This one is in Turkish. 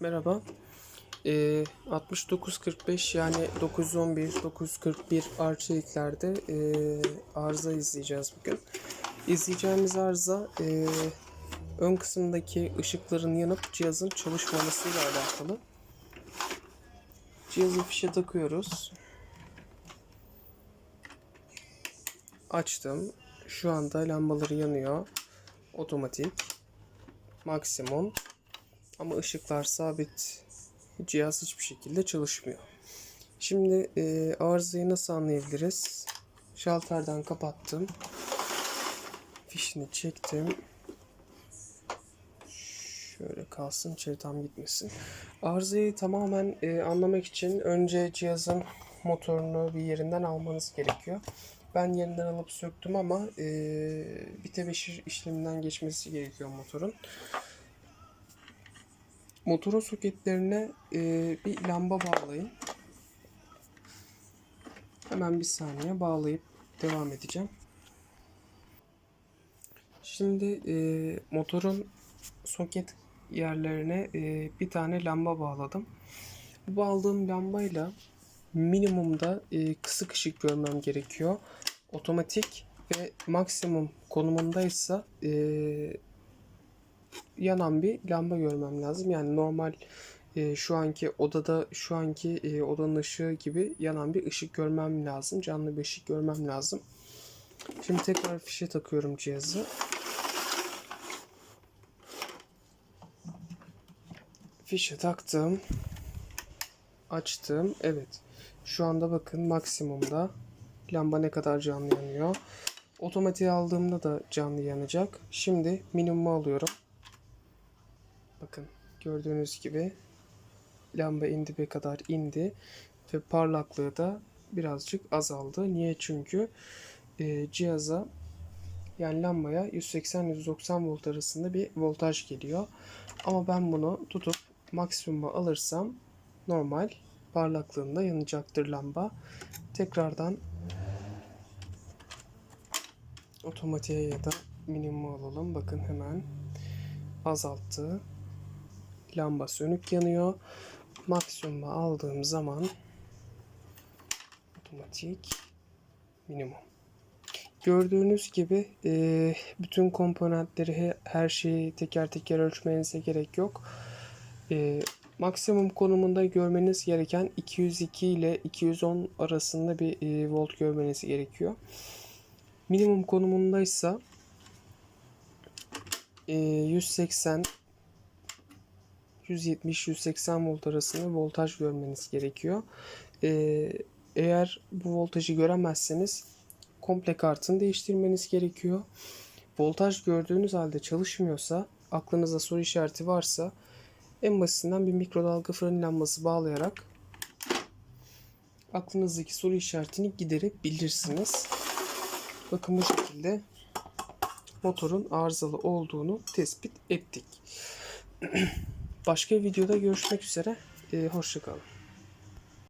Merhaba. Ee, 6945 yani 911, 941 arçeliklerde e, arıza izleyeceğiz bugün. İzleyeceğimiz arıza e, ön kısımdaki ışıkların yanıp cihazın çalışmamasıyla alakalı. Cihazı fişe takıyoruz. Açtım. Şu anda lambaları yanıyor. Otomatik. Maksimum. Ama ışıklar sabit. Cihaz hiçbir şekilde çalışmıyor. Şimdi e, arızayı nasıl anlayabiliriz? Şalterden kapattım. Fişini çektim. Şöyle kalsın içeri tam gitmesin. Arızayı tamamen e, anlamak için önce cihazın motorunu bir yerinden almanız gerekiyor. Ben yerinden alıp söktüm ama e, bir tebeşir işleminden geçmesi gerekiyor motorun. Motorun soketlerine e, bir lamba bağlayın. Hemen bir saniye bağlayıp devam edeceğim. Şimdi e, motorun soket yerlerine e, bir tane lamba bağladım. Bu bağladığım lambayla minimumda e, kısık ışık görmem gerekiyor. Otomatik ve maksimum konumundaysa e, yanan bir lamba görmem lazım. Yani normal e, şu anki odada şu anki e, odanın ışığı gibi yanan bir ışık görmem lazım. Canlı bir ışık görmem lazım. Şimdi tekrar fişe takıyorum cihazı. Fişe taktım. Açtım. Evet. Şu anda bakın maksimumda lamba ne kadar canlı yanıyor. Otomatiğe aldığımda da canlı yanacak. Şimdi minimumu alıyorum. Bakın gördüğünüz gibi lamba indibe kadar indi ve parlaklığı da birazcık azaldı. Niye? Çünkü e, cihaza yani lambaya 180-190 volt arasında bir voltaj geliyor. Ama ben bunu tutup maksimuma alırsam normal parlaklığında yanacaktır lamba. Tekrardan otomatiğe ya da minimuma alalım. Bakın hemen azalttı. Lamba sönük yanıyor. Maksimuma aldığım zaman otomatik minimum. Gördüğünüz gibi e, bütün komponentleri her şeyi teker teker ölçmenize gerek yok. E, maksimum konumunda görmeniz gereken 202 ile 210 arasında bir e, volt görmeniz gerekiyor. Minimum konumundaysa e, 180 170-180 volt arasında voltaj görmeniz gerekiyor. Ee, eğer bu voltajı göremezseniz komple kartını değiştirmeniz gerekiyor. Voltaj gördüğünüz halde çalışmıyorsa, aklınızda soru işareti varsa en basitinden bir mikrodalga fırın lambası bağlayarak aklınızdaki soru işaretini giderebilirsiniz. Bakın bu şekilde motorun arızalı olduğunu tespit ettik. Başka bir videoda görüşmek üzere. Ee, Hoşçakalın.